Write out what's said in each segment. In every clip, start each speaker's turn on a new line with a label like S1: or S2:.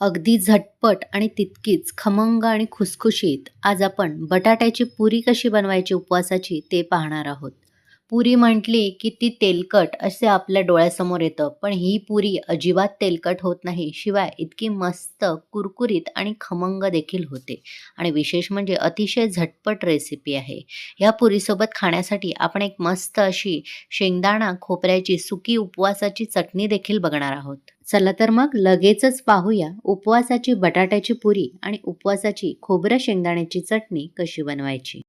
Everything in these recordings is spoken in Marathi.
S1: अगदी झटपट आणि तितकीच खमंग आणि खुसखुशीत आज आपण बटाट्याची पुरी कशी बनवायची उपवासाची ते पाहणार आहोत. पुरी म्हटली की ती तेलकट असे आपल्या डोळ्यासमोर येतं. पण ही पुरी अजिबात तेलकट होत नाही. शिवाय इतकी मस्त कुरकुरीत आणि खमंग देखील होते. आणि विशेष म्हणजे अतिशय झटपट रेसिपी आहे. या पुरीसोबत खाण्यासाठी आपण एक मस्त अशी शेंगदाणा खोबऱ्याची सुकी उपवासाची चटणी देखील बघणार आहोत. चला तर मग लगेचच पाहूया उपवासाची बटाट्याची पुरी आणि उपवासाची खोबरं शेंगदाण्याची चटणी कशी बनवायची.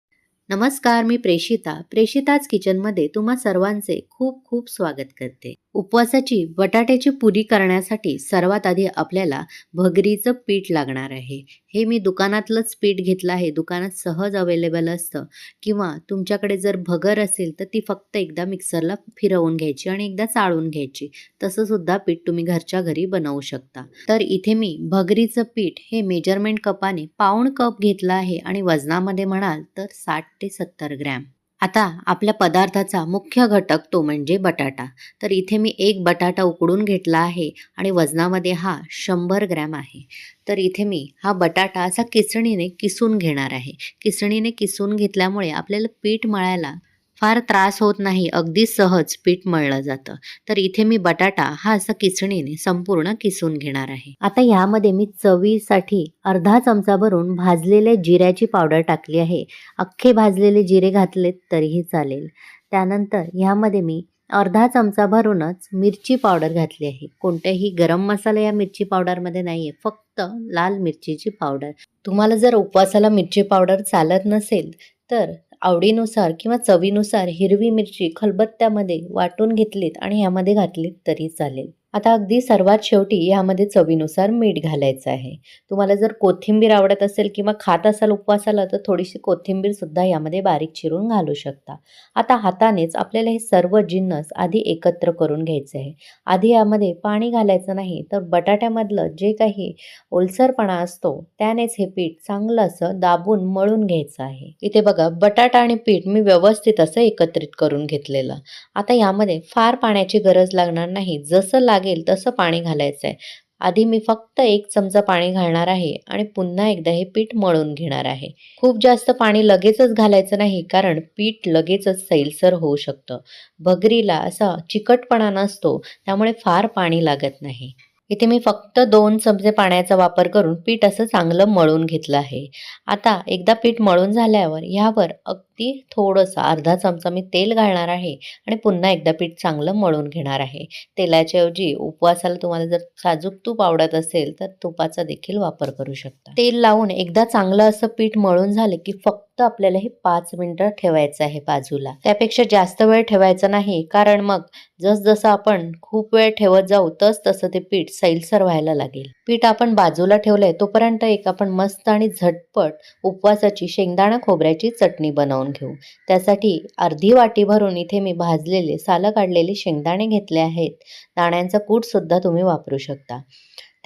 S1: नमस्कार मी प्रेषिता प्रेषिताच किचनमध्ये तुम्हा सर्वांचे खूप खूप स्वागत करते. उपवासाची बटाट्याची पुरी करण्यासाठी सर्वात आधी आपल्याला भगरीचं पीठ लागणार आहे. हे मी दुकानातलंच पीठ घेतलं आहे. दुकानात सहज अवेलेबल असतं. किंवा तुमच्याकडे जर भगर असेल तर ती फक्त एकदा मिक्सरला फिरवून घ्यायची आणि एकदा चाळून घ्यायची. तसंसुद्धा पीठ तुम्ही घरच्या घरी बनवू शकता. तर इथे मी भगरीचं पीठ हे मेजरमेंट कपाने पाऊण कप घेतलं आहे. आणि वजनामध्ये म्हणाल तर साठ ते सत्तर ग्रॅम. आता आपल्या पदार्थाचा मुख्य घटक तो म्हणजे बटाटा. तर इथे मी एक बटाटा उकडून घेतला आहे आणि वजनामध्ये हा शंभर ग्रॅम आहे. तर इथे मी हा बटाटा असा किसणीने किसून घेणार आहे. किसणीने किसून घेतल्यामुळे आपल्याला पीठ मळायला फार त्रास होत नाही अगदी सहज पीठ मळलं जातं. तर इथे मी बटाटा हा असं किसणीने संपूर्ण किसून घेणार आहे. आता यामध्ये मी चवीसाठी अर्धा चमचा भरून भाजलेल्या जिऱ्याची पावडर टाकली आहे. अख्खे भाजलेले जिरे घातलेत तरीही चालेल. त्यानंतर ह्यामध्ये मी अर्धा चमचा भरूनच मिरची पावडर घातली आहे. कोणत्याही गरम मसाला या मिरची पावडरमध्ये नाही आहे फक्त लाल मिरचीची पावडर. तुम्हाला जर उपवासाला मिरची पावडर चालत नसेल तर आवडीनुसार किंवा चवीनुसार हिरवी मिरची खलबत्त्यामध्ये वाटून घेतलीत आणि ह्यामध्ये घातलीत तरी चालेल. आता अगदी सर्वात शेवटी यामध्ये चवीनुसार मीठ घालायचं आहे. तुम्हाला जर कोथिंबीर आवडत असेल किंवा खात असाल उपवासाला तर थोडीशी कोथिंबीरसुद्धा यामध्ये बारीक चिरून घालू शकता. आता हातानेच आपल्याला हे सर्व जिन्नस आधी एकत्र करून घ्यायचे आहे. आधी यामध्ये पाणी घालायचं नाही तर बटाट्यामधलं जे काही ओलसरपणा असतो त्यानेच हे पीठ चांगलं असं दाबून मळून घ्यायचं आहे. इथे बघा बटाटा आणि पीठ मी व्यवस्थित असं एकत्रित करून घेतलेलं. आता यामध्ये फार पाण्याची गरज लागणार नाही. जसं लागेल तसं पाणी घालायचं आहे आधी मी फक्त एक चमचा पाणी घालणार आहे आणि पुन्हा एकदा हे पीठ मळून घेणार आहे. खूप जास्त पाणी लगेचच घालायचं नाही कारण पीठ लगेचच सैलसर होऊ शकतं. भगरीला असा चिकटपणा नसतो त्यामुळे फार पाणी लागत नाही. इथे मी फक्त दोन चमचे पाण्याचा वापर करून पीठ असं चांगलं मळून घेतलं आहे. आता एकदा पीठ मळून झाल्यावर ह्यावर अगदी थोडंसं अर्धा चमचा मी तेल घालणार आहे आणि पुन्हा एकदा पीठ चांगलं मळून घेणार आहे. तेलाच्या ऐवजी उपवासाला तुम्हाला जर साजूक तूप आवडत असेल तर तुपाचा देखील वापर करू शकता. तेल लावून एकदा चांगलं असं पीठ मळून झालं की फक्त आपल्याला हे पाच मिनटं ठेवायचं आहे बाजूला. त्यापेक्षा जास्त वेळ ठेवायचा नाही कारण मग जसजसं आपण खूप वेळ ठेवत जाऊ तस तसं ते पीठ सैलसर व्हायला लागेल. पीठ आपण बाजूला ठेवलंय तोपर्यंत एक आपण मस्त आणि झटपट उपवासाची शेंगदाणा खोबऱ्याची चटणी बनवून घेऊ. त्यासाठी अर्धी वाटी भरून इथे मी भाजलेले सालं काढलेले शेंगदाणे घेतले आहेत. दाण्यांचा कूटसुद्धा तुम्ही वापरू शकता.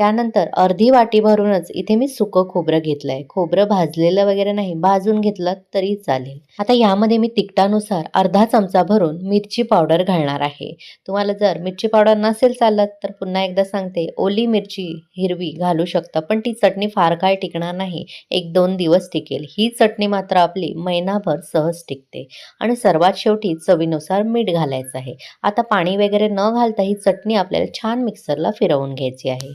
S1: त्यानंतर अर्धी वाटी भरूनच इथे मी सुकं खोबरं घेतलं आहे खोबरं भाजलेलं वगैरे नाही भाजून घेतलं तरी चालेल. आता यामध्ये मी तिखटानुसार अर्धा चमचा भरून मिरची पावडर घालणार आहे. तुम्हाला जर मिरची पावडर नसेल चालत तर पुन्हा एकदा सांगते ओली मिरची हिरवी घालू शकता पण ती चटणी फार काळ टिकणार नाही. एक दोन दिवस टिकेल. ही चटणी मात्र आपली महिनाभर सहज टिकते. आणि सर्वात शेवटी चवीनुसार मीठ घालायचं आहे. आता पाणी वगैरे न घालता ही चटणी आपल्याला छान मिक्सरला फिरवून घ्यायची आहे.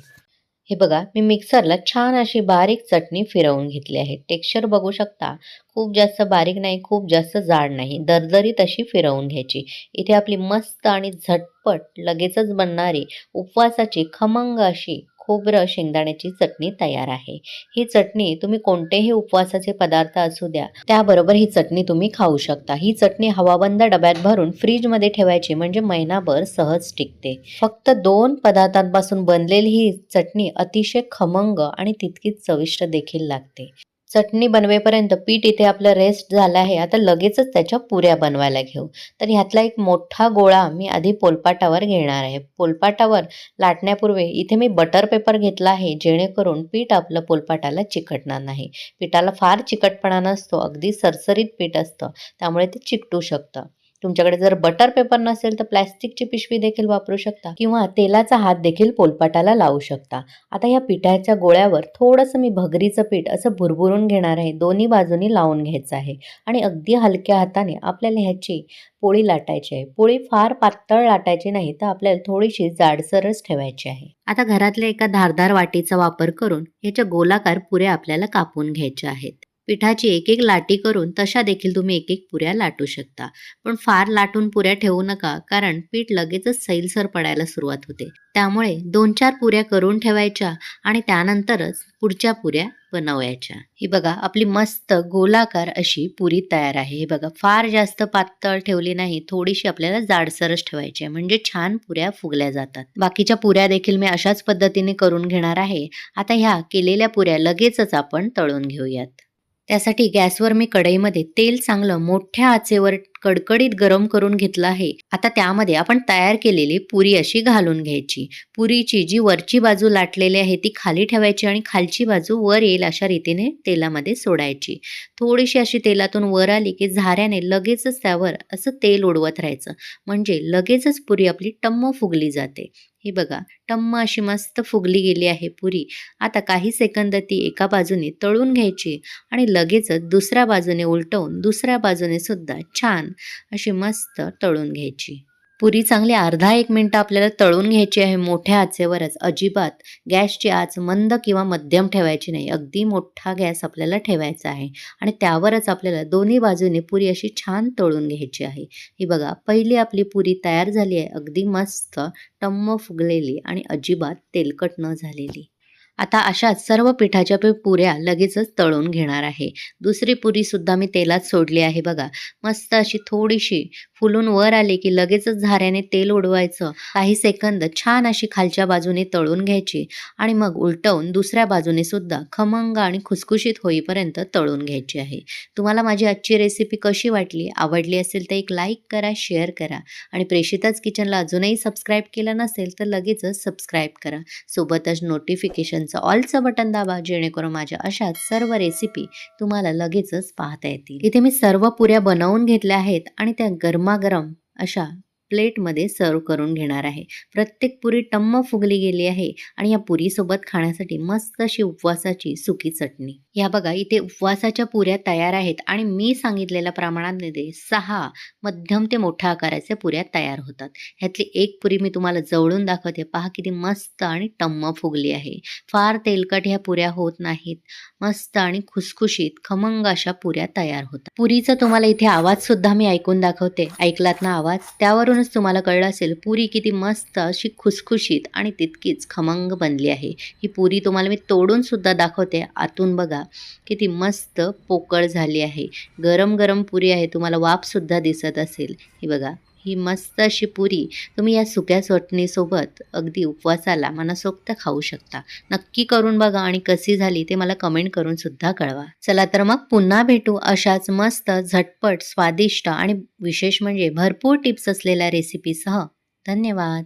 S1: हे बघा मी मिक्सरला छान अशी बारीक चटणी फिरवून घेतली आहे. टेक्स्चर बघू शकता खूप जास्त बारीक नाही खूप जास्त जाड नाही दरदरीत अशी फिरवून घ्यायची. इथे आपली मस्त आणि झटपट लगेचच बनणारी उपवासाची खमंग अशी खोबरं शेंगदाण्याची चटणी तयार आहे. ही चटणी तुम्ही कोणतेही उपवासाचे पदार्थ असू द्या त्याबरोबर ही चटणी तुम्ही खाऊ शकता. ही चटणी हवाबंद डब्यात भरून फ्रीजमध्ये ठेवायची म्हणजे महिनाभर सहज टिकते. फक्त दोन पदार्थांपासून बनलेली ही चटणी अतिशय खमंग आणि तितकीच चविष्ट देखील लागते. चटणी बनवेपर्यंत पीठ इथे आपलं रेस्ट झालं आहे. आता लगेचच त्याच्या पुऱ्या बनवायला घेऊ. तर ह्यातला एक मोठा गोळा मी आधी पोलपाटावर घेणार आहे. पोलपाटावर लाटण्यापूर्वी इथे मी बटर पेपर घेतला आहे जेणेकरून पीठ आपलं पोलपाटाला चिकटणार नाही. पिठाला फार चिकटपणा नसतो अगदी सरसरीत पीठ असतं त्यामुळे ते चिकटू शकतं. तुमच्याकडे जर बटर पेपर नसेल तर प्लॅस्टिकची पिशवी देखील वापरू शकता किंवा तेलाचा हात देखील पोलपाटाला लावू शकता. आता या पिठाच्या गोळ्यावर थोडंसं मी भगरीचं पीठ असं भुरभुरून घेणार आहे. दोन्ही बाजूनी लावून घ्यायचं आहे. आणि अगदी हलक्या हाताने आपल्याला ह्याची पोळी लाटायची आहे. पोळी फार पातळ लाटायची नाही तर आपल्याला थोडीशी जाडसरच ठेवायची आहे. आता घरातल्या एका धारदार वाटीचा वापर करून ह्याच्या गोलाकार पुऱ्या आपल्याला कापून घ्यायच्या आहेत. पिठाची एक एक लाटी करून तशा देखील तुम्ही एक एक पुऱ्या लाटू शकता. पण फार लाटून पुऱ्या ठेवू नका कारण पीठ लगेचच सैलसर पडायला सुरुवात होते. त्यामुळे दोन चार पुऱ्या करून ठेवायच्या आणि त्यानंतरच पुढच्या पुऱ्या बनवायच्या. ही बघा आपली मस्त गोलाकार अशी पुरी तयार आहे. हे बघा फार जास्त पातळ ठेवली नाही थोडीशी आपल्याला जाडसरच ठेवायची आहे. म्हणजे छान पुऱ्या फुगल्या जातात. बाकीच्या पुऱ्या देखील मी अशाच पद्धतीने करून घेणार आहे. आता ह्या केलेल्या पुऱ्या लगेचच आपण तळून घेऊयात. त्यासाठी गॅसवर मी कढईमध्ये तेल चांगलं मोठ्या आचेवर कडकडीत गरम करून घेतलं आहे. आता त्यामध्ये आपण तयार केलेली पुरी अशी घालून घ्यायची. पुरीची जी वरची बाजू लाटलेली आहे ती खाली ठेवायची आणि खालची बाजू वर येईल अशा रीतीने तेलामध्ये सोडायची. थोडीशी अशी तेलातून वर आली की झाऱ्याने लगेचच त्यावर असं तेल उडवत राहायचं. म्हणजे लगेचच पुरी आपली टम्म फुगली जाते. हे बघा टम्म अशी मस्त फुगली गेली आहे पुरी. आता काही सेकंद ती एका बाजूने तळून घ्यायची आणि लगेचच दुसऱ्या बाजूने उलटवून दुसऱ्या बाजूने सुद्धा छान अशी मस्त तळून घ्यायची. पुरी चांगली अर्धा एक मिनटं आपल्याला तळून घ्यायची आहे मोठ्या आचेवरच. अजिबात. गॅसची आच मंद किंवा मध्यम ठेवायची नाही. अगदी मोठा गॅस आपल्याला ठेवायचा आहे. आणि त्यावरच आपल्याला दोन्ही बाजूने पुरी अशी छान तळून घ्यायची आहे. ही बघा पहिली आपली पुरी तयार झाली आहे. अगदी मस्त टम्म फुगलेली आणि अजिबात तेलकट न झालेली. आता अशाच सर्व पिठाच्या पुऱ्या लगेचच तळून घेणार आहे. दुसरी पुरी सुद्धा मी तेलात सोडली आहे बघा. मस्त अशी थोडीशी फुलून वर आली की लगेचच झाऱ्याने तेल उडवायचं. काही सेकंद छान अशी खालच्या बाजूने तळून घ्यायची आणि मग उलटवून दुसऱ्या बाजूने सुद्धा खमंग आणि खुसखुशीत होईपर्यंत तळून घ्यायची आहे. तुम्हाला माझी आजची रेसिपी कशी वाटली आवडली असेल तर एक लाईक करा शेअर करा आणि प्रेषिताच किचनला अजूनही सबस्क्राईब केलं नसेल तर लगेचच सबस्क्राईब करा. सोबतच नोटिफिकेशन नोटिफिकेशनचं ऑलचं बटन दाबा जेणेकरून माझ्या अशाच सर्व रेसिपी तुम्हाला लगेचच पाहता येतील. इथे मी सर्व पुऱ्या बनवून घेतल्या आहेत आणि त्या गरमागरम अशा प्लेटमध्ये सर्व करून घेणार आहे. प्रत्येक पुरी टम्म फुगली गेली आहे आणि या पुरीसोबत खाण्यासाठी मस्त अशी उपवासाची सुकी चटणी. या बघा इथे उपवासाच्या पुऱ्या तयार आहेत आणि मी सांगितलेल्या प्रमाणामध्ये सहा मध्यम ते मोठ्या आकाराच्या पुऱ्या तयार होतात. ह्यातली एक पुरी मी तुम्हाला जवळून दाखवते. पहा किती मस्त आणि टम्म फुगली आहे. फार तेलकट ह्या पुऱ्या होत नाहीत. मस्त आणि खुसखुशीत खमंग अशा पुऱ्या तयार होतात. पुरीचा तुम्हाला इथे आवाज सुद्धा मी ऐकून दाखवते. ऐकलात ना आवाज? त्यावरून त्यावरूनच तुम्हाला कळलं असेल पुरी किती मस्त अशी खुसखुशीत आणि तितकीच खमंग बनली आहे. ही पुरी तुम्हाला मी तोडून सुद्धा दाखवते. आतून बघा किती मस्त पोकळ झाली आहे. गरम गरम पुरी आहे तुम्हाला वाफसुद्धा दिसत असेल. ही बघा. ही मस्त अशी पुरी तुम्ही या सुक्या चटणीसोबत अगदी उपवासाला मनसोक्त खाऊ शकता. नक्की करून बघा आणि कशी झाली ते मला कमेंट करून सुद्धा कळवा. चला तर मग पुन्हा भेटू अशाच मस्त झटपट स्वादिष्ट आणि विशेष म्हणजे भरपूर टिप्स असलेल्या रेसिपीसह धन्यवाद.